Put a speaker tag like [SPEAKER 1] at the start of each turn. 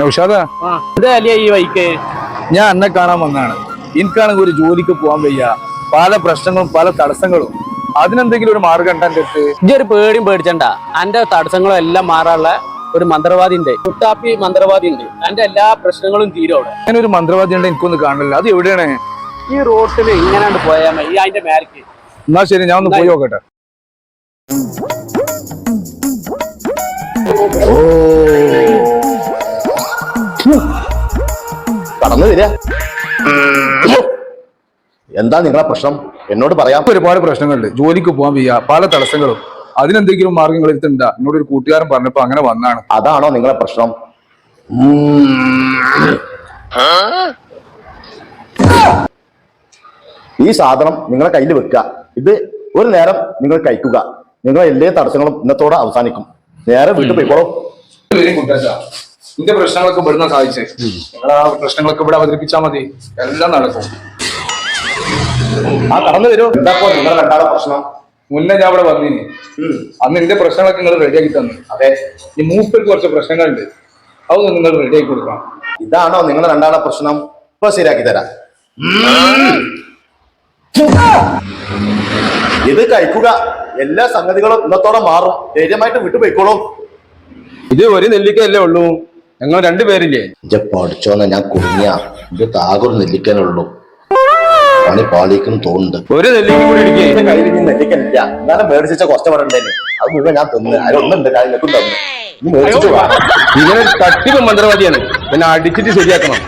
[SPEAKER 1] നൗഷാദാ
[SPEAKER 2] ഈ വൈക്ക്?
[SPEAKER 1] ഞാൻ അന്നെ കാണാൻ വന്നാണ് എനിക്കാണെങ്കിൽ ഒരു ജോലിക്ക് പോകാൻ വയ്യ. പല പ്രശ്നങ്ങളും പല തടസ്സങ്ങളും. അതിനെന്തെങ്കിലും ഒരു മാർഗം ഉണ്ട് അടുത്ത്?
[SPEAKER 2] ഇജ്ജ് ഒരു പേടിയും പേടിച്ചണ്ട. എന്റെ തടസ്സങ്ങളും എല്ലാം മാറാനുള്ള ഒരു മന്ത്രവാദി ഉണ്ട്. കുട്ടാപ്പി മന്ത്രവാദി ഉണ്ട്. എന്റെ എല്ലാ പ്രശ്നങ്ങളും തീരും അവിടെ.
[SPEAKER 1] അങ്ങനെ ഒരു മന്ത്രവാദി ഉണ്ട് എനിക്കൊന്ന് കാണില്ല അത് എവിടെയാണ്?
[SPEAKER 2] ഈ റോട്ടിൽ ഇങ്ങനെ പോയാൽ മതി. ഈ അതിന്റെ മേലേക്ക്.
[SPEAKER 1] എന്നാ ശരി ഞാൻ ഒന്ന് പോയി നോക്കട്ടെ.
[SPEAKER 3] കടന്നു വരിക. എന്താ നിങ്ങളെ പ്രശ്നം? എന്നോട് പറയാം.
[SPEAKER 1] ഒരുപാട് പ്രശ്നങ്ങളുണ്ട്. ജോലിക്ക് പോകാൻ വയ്യ. പല തടസ്സങ്ങളും. അതിനെന്തെങ്കിലും മാർഗങ്ങൾ എടുത്തിട്ടുണ്ട് എന്നോട് ഒരു കൂട്ടുകാരൻ പറഞ്ഞപ്പോ അങ്ങനെ വന്നാണ്.
[SPEAKER 3] അതാണോ നിങ്ങളെ പ്രശ്നം? ഈ സാധനം നിങ്ങളെ കയ്യിൽ വെക്കുക. ഇത് ഒരു നേരം നിങ്ങൾ കഴിക്കുക. നിങ്ങളെ എല്ലാ തടസ്സങ്ങളും ഇന്നത്തോടെ അവസാനിക്കും. നേരെ വീട്ടിൽ പോയിക്കോളൂ
[SPEAKER 1] നിന്റെ പ്രശ്നങ്ങളൊക്കെ ഇവിടുന്ന സാധിച്ചേ നിങ്ങൾ ആ പ്രശ്നങ്ങളൊക്കെ ഇവിടെ അവതരിപ്പിച്ചാൽ മതി. എല്ലാം നടക്കും.
[SPEAKER 3] ആ കടന്നു വരൂ. എന്താ ഇപ്പോ നിങ്ങളെ രണ്ടാളെ പ്രശ്നം?
[SPEAKER 1] മുന്നേ ഞാൻ ഇവിടെ വന്നിനി. അന്ന് നിന്റെ പ്രശ്നങ്ങളൊക്കെ നിങ്ങൾ റെഡിയാക്കി തന്നു.
[SPEAKER 3] അതെ.
[SPEAKER 1] ഈ മൂപ്പിൽ കുറച്ച് പ്രശ്നങ്ങളുണ്ട്. അതൊന്നും നിങ്ങൾ റെഡിയാക്കി കൊടുക്കണം.
[SPEAKER 3] ഇതാണോ നിങ്ങൾ രണ്ടാളെ പ്രശ്നം? ഇപ്പൊ ശരിയാക്കി തരാം. ഇത് കഴിക്കുക. എല്ലാ സംഗതികളും ഇന്നത്തോടെ മാറും. ധൈര്യമായിട്ട് വിട്ടുപോയിക്കോളും
[SPEAKER 1] ഇത് ഒരു നെല്ലിക്കല്ലേ ഉള്ളൂ? ഞങ്ങൾ രണ്ടുപേരില്ലേ
[SPEAKER 3] ഇത് പഠിച്ചോന്ന ഞാൻ കുടുങ്ങിയ. ഇത് താകൊരു നെല്ലിക്കാനുള്ളൂ പണി പാളിക്കും തോന്നുന്നുണ്ട്.
[SPEAKER 1] ഒരു നെല്ലിക്ക കൂടി ഇരിക്കേ
[SPEAKER 3] എന്റെ കയ്യിൽ ഇനി നെല്ലിക്കനില്ല എന്നാലും മേടിച്ച കുറച്ച് പറയണ്ടേന് അത് മുഴുവൻ ഞാൻ തന്നു. ആരൊന്നുണ്ട് കാര്യങ്ങൾക്കും തന്നു
[SPEAKER 1] ഇങ്ങനെ തട്ടിപ്പ് മന്ത്രവാദിയാണ്. പിന്നെ അടിച്ചിട്ട് ശരിയാക്കണം.